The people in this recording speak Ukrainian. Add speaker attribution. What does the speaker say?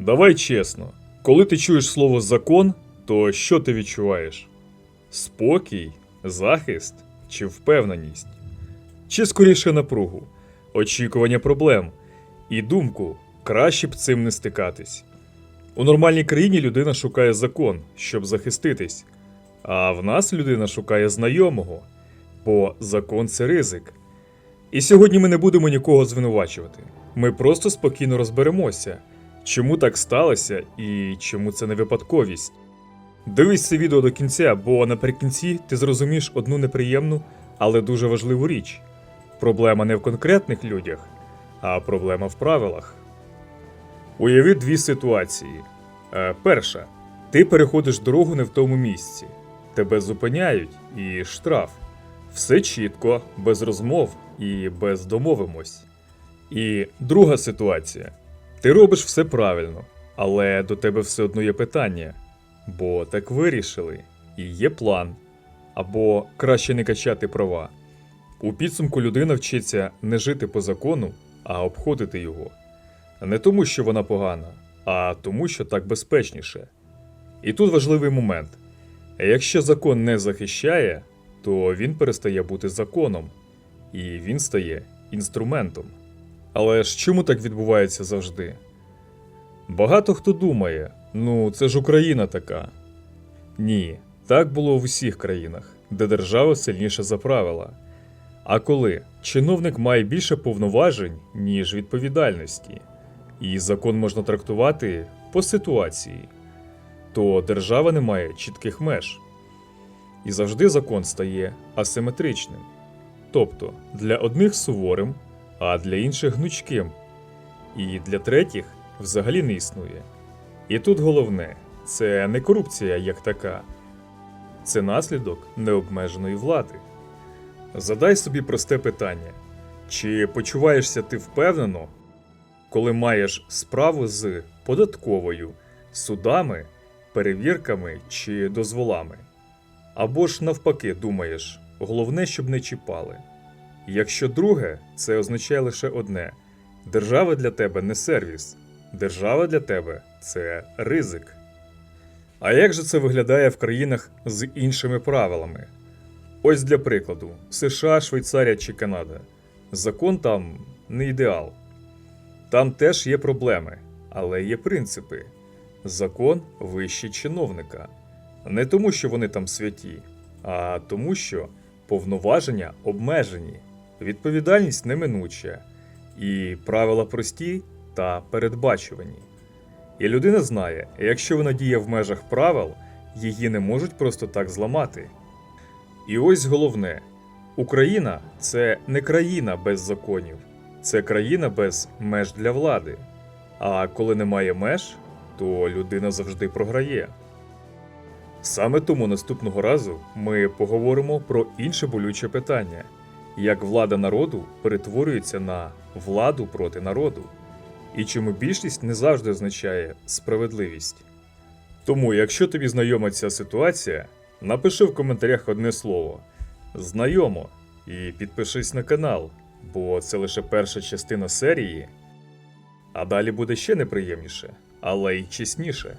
Speaker 1: Давай чесно, коли ти чуєш слово закон, то що ти відчуваєш? Спокій, захист чи впевненість? Чи скоріше напругу, очікування проблем і думку, краще б цим не стикатись. У нормальній країні людина шукає закон, щоб захиститись, а в нас людина шукає знайомого, бо закон це ризик. І сьогодні ми не будемо нікого звинувачувати. Ми просто спокійно розберемося, чому так сталося і чому це не випадковість. Дивись це відео до кінця, бо наприкінці ти зрозумієш одну неприємну, але дуже важливу річ. Проблема не в конкретних людях, а проблема в правилах. Уяви дві ситуації. Е, перша. Ти переходиш дорогу не в тому місці. Тебе зупиняють і штраф. Все чітко, без розмов і без домовимось. І друга ситуація. Ти робиш все правильно, але до тебе все одно є питання. Бо так вирішили, і є план. Або краще не качати права. У підсумку людина вчиться не жити по закону, а обходити його. Не тому, що вона погана, а тому, що так безпечніше. І тут важливий момент: якщо закон не захищає, то він перестає бути законом, і він стає інструментом. Але ж чому так відбувається завжди? Багато хто думає, ну це ж Україна така. Ні, так було в усіх країнах, де держава сильніша за правила. А коли чиновник має більше повноважень, ніж відповідальності, і закон можна трактувати по ситуації, то держава не має чітких меж. І завжди закон стає асиметричним. Тобто для одних суворим, а для інших гнучким, і для третіх взагалі не існує. І тут головне це не корупція як така, це наслідок необмеженої влади. Задай собі просте питання: чи почуваєшся ти впевнено, коли маєш справу з податковою, судами, перевірками чи дозволами? Або ж навпаки думаєш, головне, щоб не чіпали. Якщо друге, це означає лише одне: держава для тебе не сервіс, держава для тебе це ризик. А як же це виглядає в країнах з іншими правилами? Ось для прикладу: США, Швейцарія чи Канада. Закон там не ідеал. Там теж є проблеми, але є принципи. Закон вище чиновника. Не тому, що вони там святі, а тому, що повноваження обмежені, відповідальність неминуча, і правила прості та передбачувані. І людина знає, якщо вона діє в межах правил, її не можуть просто так зламати. І ось головне: Україна це не країна без законів, це країна без меж для влади. А коли немає меж, то людина завжди програє. Саме тому наступного разу ми поговоримо про інше болюче питання: як влада народу перетворюється на владу проти народу, і чому більшість не завжди означає справедливість. Тому, якщо тобі знайома ця ситуація, напиши в коментарях одне слово знайомо і підпишись на канал, бо це лише перша частина серії. А далі буде ще неприємніше, але й чесніше.